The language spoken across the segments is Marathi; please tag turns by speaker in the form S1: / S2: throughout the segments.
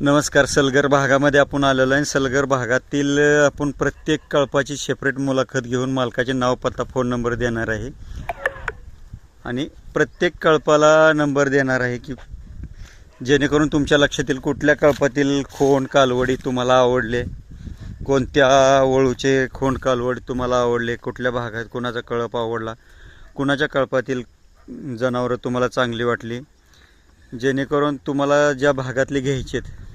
S1: नमस्कार सलगर भागामध्ये आपण आलेलो आहे. सलगर भागातील आपण प्रत्येक कळपाची सेपरेट मुलाखत घेऊन मालकाचे नाव पत्ता फोन नंबर देणार आहे. आणि प्रत्येक कळपाला नंबर देणार आहे की जेणेकरून तुमच्या लक्षातील कुठल्या कळपातील खोंड कालवडी तुम्हाला आवडले कोणत्या वळूचे खोंड कालवड तुम्हाला आवडले कुठल्या भागात कुणाचा कळप आवडला कुणाच्या कळपातील जनावरं तुम्हाला चांगली वाटली जेणेकरून तुम्हाला ज्या भागातले घ्यायचे आहेत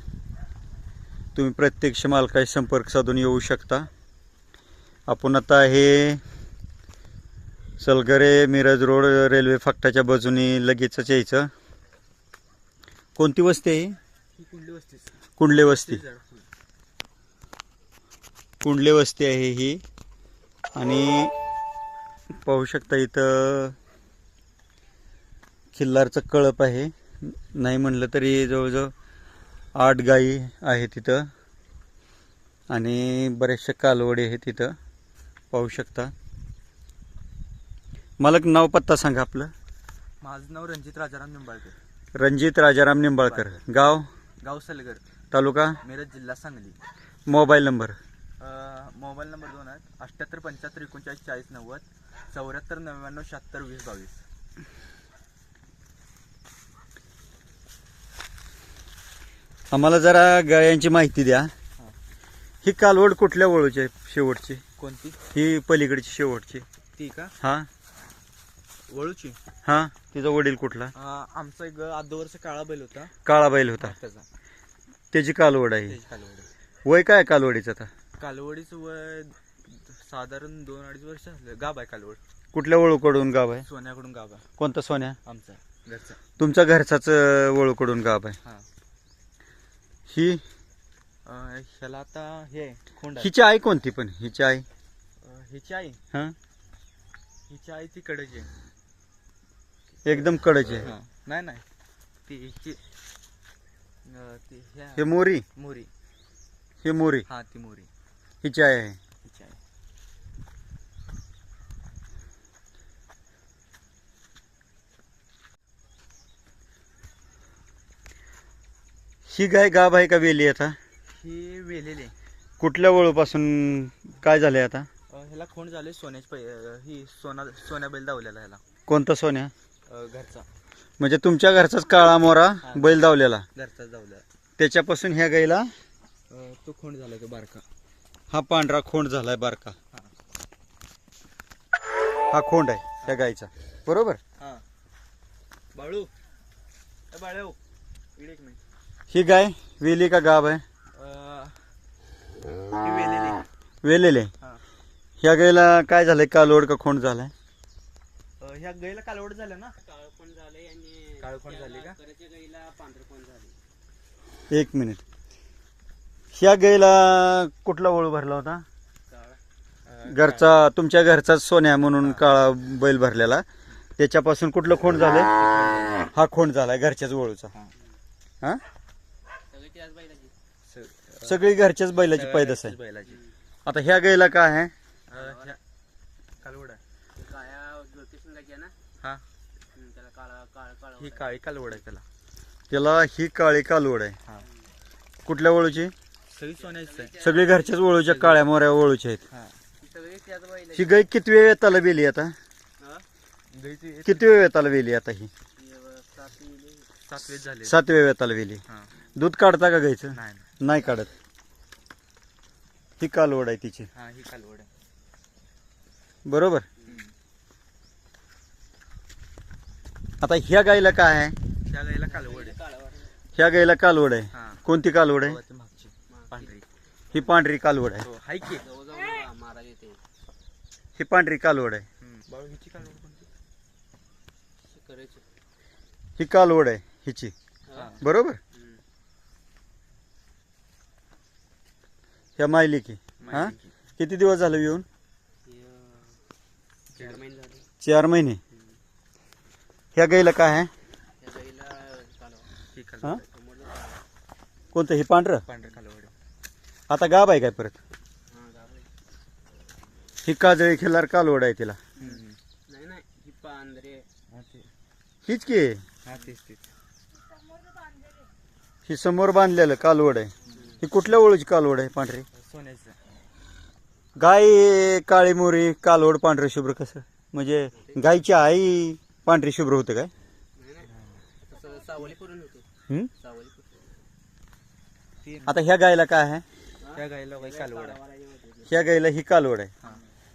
S1: तुम्ही प्रत्यक्ष मालकाशी संपर्क साधून येऊ शकता. आपण आता हे सलगरे मिरज रोड रेल्वे फाट्याच्या बाजूने लगेचच यायचं. कोणती वस्ती आहे
S2: कुंडले
S1: वस्ती. कुंडले वस्ती आहे ही. आणि पाहू शकता इथं खिल्लारचं कळप आहे. नाही म्हणलं तरी जवळजवळ आठ गाई आहे तिथं. आणि बरेचसे कालवडी आहेत तिथं पाहू शकता. मला एक नाव पत्ता सांगा आपलं.
S2: माझं नाव रणजित राजाराम निंबाळकर.
S1: रणजित राजाराम निंबाळकर. गाव?
S2: गाव सलगर.
S1: तालुका?
S2: मिरज जिल्हा Sangli.
S1: Mobile number.
S2: Mobile number दोन आहे अठ्ठ्याहत्तर पंच्याहत्तर एकोणचाळीस चाळीस नव्वद. चौऱ्याहत्तर नव्याण्णव शहात्तर वीस बावीस.
S1: आम्हाला जरा गायांची माहिती द्या. ही. कालवड कुठल्या वळूची आहे शेवटची?
S2: कोणती?
S1: ही पलीकडची शेवटची.
S2: ती का?
S1: हा.
S2: वळूची?
S1: हा. तिचा वडील कुठला?
S2: आमचा एक आधो वर्ष काळा बैल होता.
S1: काळा बैल होता.
S2: त्याचा.
S1: त्याची कालवड आहे
S2: त्याची कालवडी
S1: वय काय कालवडीचं आता?
S2: कालवडीचं वय साधारण दोन अडीच वर्ष झालं. गाब आहे कालवड.
S1: कुठल्या वळूकडून गाव आहे?
S2: सोन्याकडून गाब आहे
S1: कोणता सोन्या?
S2: आमचा घरचा.
S1: तुमच्या घरचाच अं, वळूकडून गाव आहे.
S2: हा.
S1: ही?
S2: अं, ह्याला आता हे आहे, खोंड आहे.
S1: हिची आई कोणती पण? हिची आई.
S2: अं, हिची आई?
S1: हा?
S2: हिची आई ती कडची आहे.
S1: एकदम कडची आहे.
S2: हा. नाही नाही. ती हिची अं, ती ह्या-
S1: हे मोरी?
S2: मोरी.
S1: हे मोरी.
S2: हा ती मोरी.
S1: हिची आई आहे
S2: हिची आई
S1: ही गाय गाभ आहे का वेली आता?
S2: ही वेलेली आहे.
S1: कुठल्या वळूपासून काय झालंय आता?
S2: अं, ह्याला खोंड झाले सोन्याची पै अं, ही सोना सोन्या बैल दावलेला ह्याला.
S1: कोणता सोन्या?
S2: अं, घरचा.
S1: म्हणजे तुमच्या घरचाच काळा मोरा बैल दावलेला
S2: घरचाच दावला
S1: त्याच्यापासून ह्या गाईला
S2: अं, तो खोंड झाला तो बारका.
S1: हा पांढरा खोंड झालाय बारका.
S2: हा.
S1: हा खोंड आहे त्या गाईचा बरोबर?
S2: हा. बाळू. ए बाळू. इकडे एक मिनिट.
S1: ही गाय वेली का गाब आहे?
S2: ही वेलेली. आहे.
S1: वेलेले.
S2: हा.
S1: ह्या गाईला काय झालंय? कालोड का खोंड झालाय?
S2: अं, ह्या गाईला कालवड झालं ना?
S3: काळ पण झाले आणि
S2: झाली का?
S3: कराच्या गाईला पांढरं पण झाले
S1: एक मिनिट. ह्या गाईला कुठला वळू भरला होता?
S3: काळ
S1: घरचा तुमच्या घरचाच सोन्या म्हणून काळा बैल भरलेला. त्याच्यापासून कुठलं खोंड झालंय? हा खोंड झालाय घरच्याच वळूचा
S2: हा.
S3: सगळी त्याच बैलाची.
S2: स-
S1: सगळी घरच्याच बैलाची पैदास आहे.
S2: बैलाची.
S1: आता ह्या गाईला काय आहे?
S2: अं, ह्या- कालवड आहे.
S3: काळ्या ज्योतिष संघाची आहे ना?
S2: हा.
S3: हम्म, त्याला काळा काळ काळ
S2: ही काळी कालवड आहे त्याला.
S1: त्याला ही काळी कालवड आहे.
S2: हा.
S1: कुठल्या वळूची
S2: सगळी सोन्याचीच आहे.
S1: सगळी घरच्याच वळूच्या काळ्या मोऱ्या वळूच्या आहेत.
S2: हा.
S3: सगळी त्याच बैलाची
S1: ही गाय किती वेळ येताला वेली आता?
S3: हा?
S2: गाईची
S1: किती वेळ येताला वेली आता ही?
S3: ही
S2: सातवेच झाले.
S1: सात वेळ येताला वेली
S2: हा.
S1: दूध काढता का गायचं
S2: नाही नाही.
S1: नाही काढत. ही कालवड आहे तिची.
S2: हा ही कालवड आहे.
S1: बरोबर?
S2: हम्म.
S1: आता ह्या गायला काय आहे?
S2: त्या कालवड आहे.
S1: ह्या गायला कालवड आहे.
S2: हा.
S1: कोणती कालवड आहे?
S2: मागची. पांढरी.
S1: ही पांढरी कालवड आहे.
S2: हो हाय की.
S3: जवळजवळ महाराज येते
S1: ही पांढरी कालवड आहे.
S2: हम्म. बाळू हिची कालवड कोणती?
S3: करायची
S1: ही कालवड आहे हिची.
S2: हा.
S1: बरोबर? ह्या मायली की हा?
S2: माहिती.
S1: किती दिवस झाले येऊन?
S3: ही, अं, चार महिने झाले.
S1: चार महिने. ह्या गाईला काय आहे?
S3: त्या गाईला कालवा.
S2: ही
S1: हा?
S2: कालवड आहे.
S3: समोरलं काळं.
S1: कोणतं? हे पांढरं?
S2: पांढरं कालवड. आहे.
S1: आता गाब आहे काय परत?
S3: हा गाव आहे.
S1: ही काजळी खिल्लार कालवड आहे तिला.
S3: नाही नाही ही पांढरे
S2: हा ते.
S1: हीच की?
S2: हा तेच तेच.
S1: ही समोर बांधलेलं कालवड आहे. ही कुठल्या ओळीची कालवड आहे पांढरी?
S2: सोन्याचं.
S1: गाय काळी मोरी कालवड पांढरे शुभ्र कसं? म्हणजे गायची आई पांढरी शुभ्र होते काय? हं? आता ह्या गायला काय आहे?
S2: त्या गाईला काही कालवड आहे.
S1: ह्या गायला ही कालवड आहे.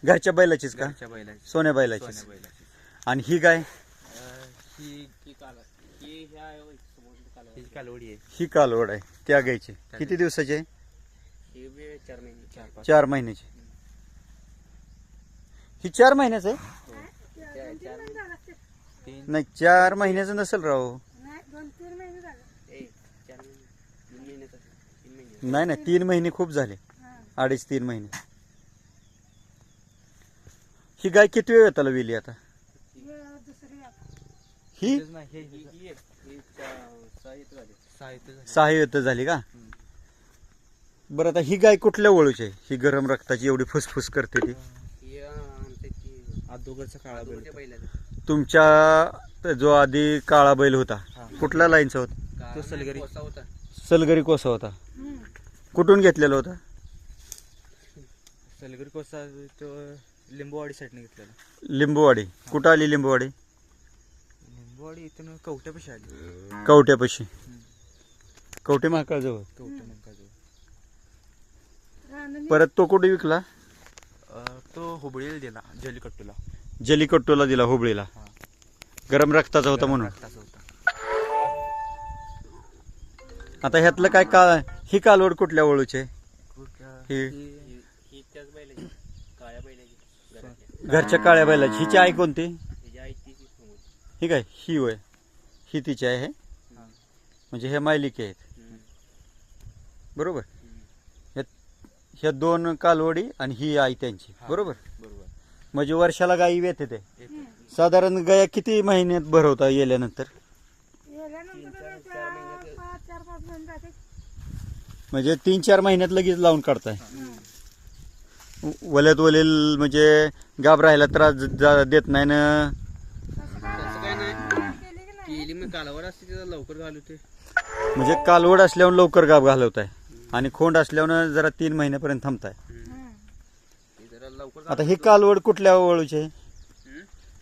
S1: घरच्या बैलाचीच का?
S2: घरच्या बैलाची
S1: सोन्या बैलाचीच.
S2: सोन्या बैलाची
S1: आणि ही गाय?
S2: अं, ही
S3: ही ही
S2: ही कालवडी आहे.
S1: ही कालवड आहे. त्या गायची. किती दिवसाची आहे?
S3: ही बी चार महिने.
S2: चार पाच.
S1: चार महिन्याची. ही चार महिन्याचं आहे?
S3: चार चार
S2: तीन.
S1: नाही चार महिन्याचं नसेल राव.
S3: ए चार महिने. तीन महिन्याचा तीन महिने.
S1: नाही नाही तीन महिने खूप झाले. अडीच तीन महिने. ही गाय किती वेळ येताला विली आता? ही
S2: हे-
S3: ही?
S2: हे-
S3: ही एक ही चा- सहा येत झाले.
S1: का? बरं आता ही गाय कुठल्या ओळूची आहे? ही गरम रक्ताची एवढी फुसफुस करते ती. तुमच्या जो आधी काळा बैल होता. कुठल्या लाईनचा होता?
S2: तो सलगरी.
S3: नाही, कोसा होता.
S1: सलगरी कोसा होता. कुठून घेतलेला होता?
S2: सलगरी कोसा तो लिंबूवाडी साईडने घेतलेला.
S1: लिंबूवाडी. कुठं आली लिंबूवाडी?
S2: इथून कवट्यापाशी आली.
S1: कवट्यापाशी. कवटे महाकाळ जवळ
S2: कवट्या मंकाजवळ
S1: परत तो कुठे विकला?
S2: तो हुबळीला दिला जलीकट्टूला.
S1: जलीकट्टूला दिला हुबळीला. गरम रक्ताचा होता म्हणून. आता ह्यातलं काय का ही कालवड कुठल्या ही.
S3: ही ही घरातल्या
S1: घरच्या काळ्या बैलाची. हिची आई कोणती
S3: हिची आई ती ती समोर
S1: ही काय ही वय ही तिची आहे. म्हणजे हे मायलिके आहेत. बरोबर. ह्या ह्या दोन कालवडी आणि ही आई त्यांची. बरोबर?
S2: बरोबर.
S1: म्हणजे वर्षाला गायी येते ते. साधारण गाया किती महिन्यात भरवता गेल्यानंतर म्हणजे तीन चार महिन्यात लगेच लावून काढताय. वल्यात वलेल म्हणजे गाब राहायला त्रास देत नाही ना?
S3: कालावर असते लवकर
S1: म्हणजे कालवड असल्यावर लवकर गाब घालवताय. आणि खोंड असल्यावर जरा तीन महिन्यापर्यंत थांबताय.
S3: ते जरा लवकर
S1: आता ही कालवड कुठल्या वळूची आहे?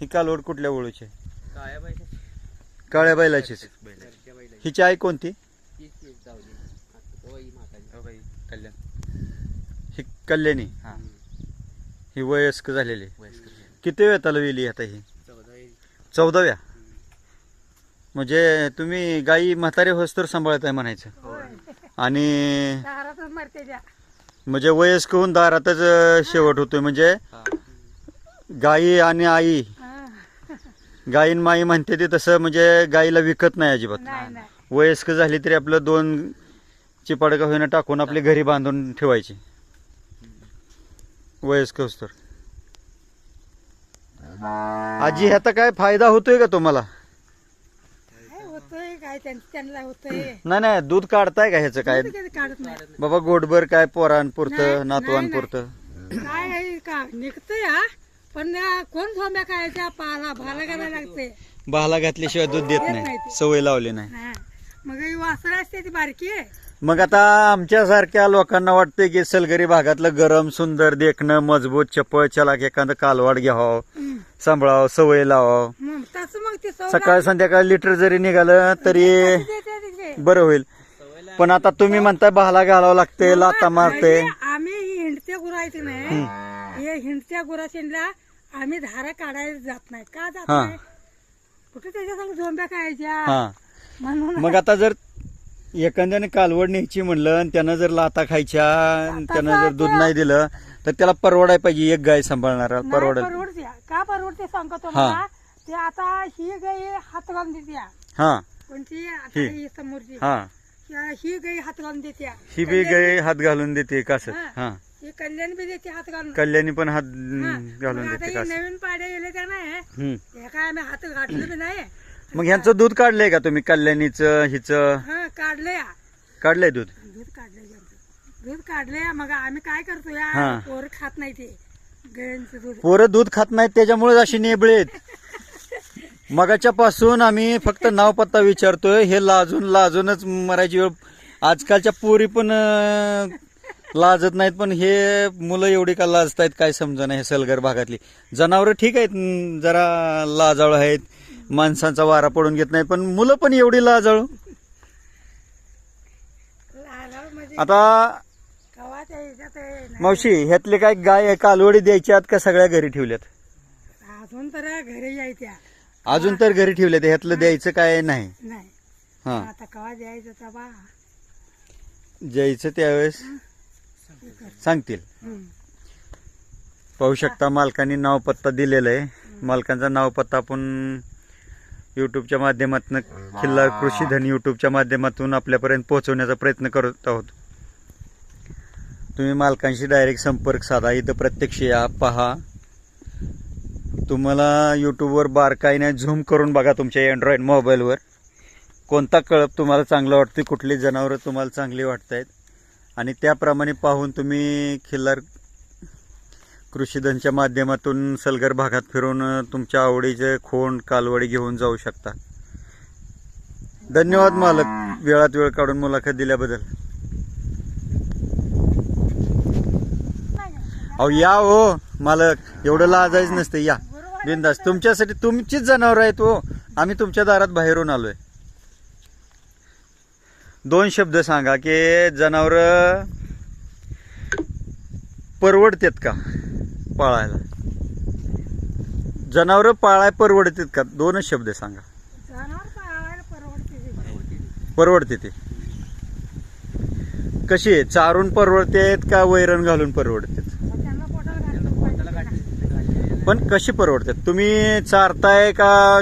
S1: ही कालवड कुठल्या वळूची आहे?
S3: काळ्या बैलाची.
S1: काळ्या बैलाचीच हिची आई कोणती?
S3: तीच तीच जाऊ दे आता तो ही म्हातारी
S2: हो कल्याण.
S1: ही कल्याणी.
S2: हा.
S1: ही वयस्क झालेली. किती वेळ तलविली आता ही?
S3: चौदा
S1: चौदाव्या? म्हणजे तुम्ही गाई म्हातारे होस तर सांभाळत आहे म्हणायचं आणि
S4: दारातच मरते द्या
S1: म्हणजे वयस्क होऊन दारातच शेवट होतोय. म्हणजे. गाई आणि आई. गाईन माई म्हणते ते तसं म्हणजे गाईला विकत नाही अजिबात.
S4: नाही नाही.
S1: वयस्क झाली तरी आपलं दोन चिपाडका होईना टाकून आपली घरी बांधून ठेवायची. वयस्क होस तर. आजी ह्याचा काय फायदा होतोय का तुम्हाला?
S4: काय त्यां- त्यांना होतंय.
S1: नाही नाही दूध काढताय का ह्याचं काय?
S4: दूध कधी काढत नाही.
S1: बाबा गोडभर काय पोरांपुरतं नातवांपुरतं?
S4: काय आहे का? निघतंय हा? पण कोण झोंब्या खायच्या? पाला भाला घालायला लागते
S1: बहाला घातल्याशिवाय दूध देत नाही. सवय लावली नाही.
S4: हा. मग ही वासर असते ती बारकी. आहे
S1: मग आता आमच्यासारख्या लोकांना वाटतंय की सलगरी भागातलं गरम सुंदर देखणं मजबूत चप्पळ चलाक एखादं कालवाड घ्यावं. सांभाळावं सवय लावावं.
S4: ती सवय
S1: सकाळ संध्याकाळ लिटर जरी निघालं तरी
S4: लागते ते-
S1: बरं होईल. पण आता तुम्ही म्हणताय बहाला घालावं लागते लाता मारते.
S4: म्हणजे आम्ही ही हिंडत्या गुरायचं नाही? हे हिंडत्या गुराशीला आम्ही धारा काढायला जात नाही. का जात
S1: हा.
S4: नाही? कुठे त्याच्या संग झोंब्या खायच्या?
S1: हा.
S4: म्हणून
S1: मग आता जर एखाद्याने कालवड न्यायची म्हणलं आणि त्यानं जर लाता खायच्या आणि त्यानं जर दूध नाही दिलं तर त्याला परवडाय पाहिजे एक गाय सांभाळणारा
S4: नाही
S1: परवडेल.
S4: परवडते. का परवडते सांगतो मला ते आता ही गाई हात घालून देत्या
S1: हा.
S4: पण ती आता
S1: ही.
S4: ही समोरची.
S1: हा.
S4: ही गाई हात घालून देत्या
S1: ही बी गाय हात घालून देते कसं
S4: हा.
S1: हा.
S4: ही कल्याण बी देते हात घालून.
S1: कल्याणी पण हात
S4: हा.
S1: घालून
S4: मग आता
S1: देते
S4: ही नवीन पाड्या गेले त्या नाही.
S1: हम्म.
S4: हे काय आम्ही हात घातलं बी नाही.
S1: मग ह्यांचं दूध काढलंय का तुम्ही? कल्याणीचं हिचं?
S4: हा काढलंय
S1: काढलंय दूध?
S4: दूध काढलंय त्यांचं. दूध काढलंय मग आम्ही काय करतो या?
S1: हा.
S4: पोर खात नाही ते. गायांचं दूध.
S1: पोरं दूध खात नाहीत त्याच्यामुळे अशी नेबळे आहेत. मगाच्या पासून आम्ही फक्त नाव पत्ता विचारतोय. हे लाजून लाजूनच मरायची वेळ आजकालच्या पोरी पण लाजत नाहीत पण हे मुलं एवढी का लाजतायत काय समजा नाही हे सलगर भागातली. जनावरं ठीक आहेत जरा लाजाळू आहेत माणसांचा वारा पडून घेत नाही पण मुलं पण एवढी लाजाळू.
S4: म्हणजे
S1: आता. मावशी ह्यातले काय गाय कालवडी द्यायच्यात का सगळ्या घरी ठेवल्यात?
S4: अजून तर घरी यायच्या.
S1: अजून तर घरी ठेवल्यात ह्यातलं द्यायचं काय नाही.
S4: नाही.
S1: हा.
S4: आता कवा द्यायचं
S1: त्यावेळेस? सांगतील. पाहू शकता मालकांनी नाव पत्ता दिलेला आहे. मालकांचा नाव पत्ता आपण यूट्यूबच्या माध्यमातून खिल्लार कृषी धन यूट्यूबच्या माध्यमातून आपल्यापर्यंत पोहोचवण्याचा प्रयत्न करत आहोत. तुम्ही मालकांशी डायरेक्ट संपर्क साधा. इथं प्रत्यक्ष या पहा. तुम्हाला यूट्यूबवर बारकाईने झूम करून बघा तुमच्या अँड्रॉईड मोबाईलवर कोणता कळप तुम्हाला चांगलं वाटते कुठली जनावरं तुम्हाला चांगली वाटत आहेत आणि त्याप्रमाणे पाहून तुम्ही खिल्लार कृषीधनच्या माध्यमातून सलगर भागात फिरून तुमच्या आवडीचे खोंड कालवडी घेऊन जाऊ शकता. धन्यवाद मालक वेळात वेळ काढून मुलाखत दिल्याबद्दल. अहो या हो मालक. एवढं लाजायच नसतं या. बिंदास. तुमच्यासाठी तुमचीच जनावर आहेत हो. आम्ही तुमच्या दारात बाहेरून आलोय. दोन शब्द सांगा की जनावर परवडतात का पाळायला? जनावर पाळाय परवडतात का? दोनच शब्द सांगा.
S4: परवडते
S1: परवडते ते. कशी आहे? चारून परवडतेत का वैरण घालून
S4: घातलं
S1: पण कशी परवडतात तुम्ही चारताय का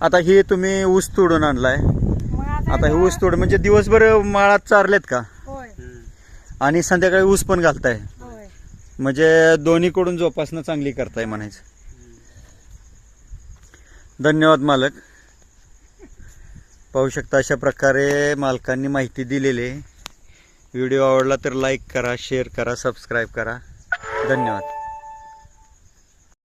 S1: आता हे तुम्ही ऊस तोडून आणलाय. आता हे ऊस तोड म्हणजे दिवसभर माळात चारलेत का? आणि संध्याकाळी ऊस पण घालताय. म्हणजे दोन्हीकडून जोपासना चांगली करताय म्हणायचं. धन्यवाद मालक. पाहू शकता अशा प्रकारे मालकांनी माहिती दिलेली. आहे व्हिडिओ आवडला तर लाईक करा शेअर करा सबस्क्राईब करा. धन्यवाद.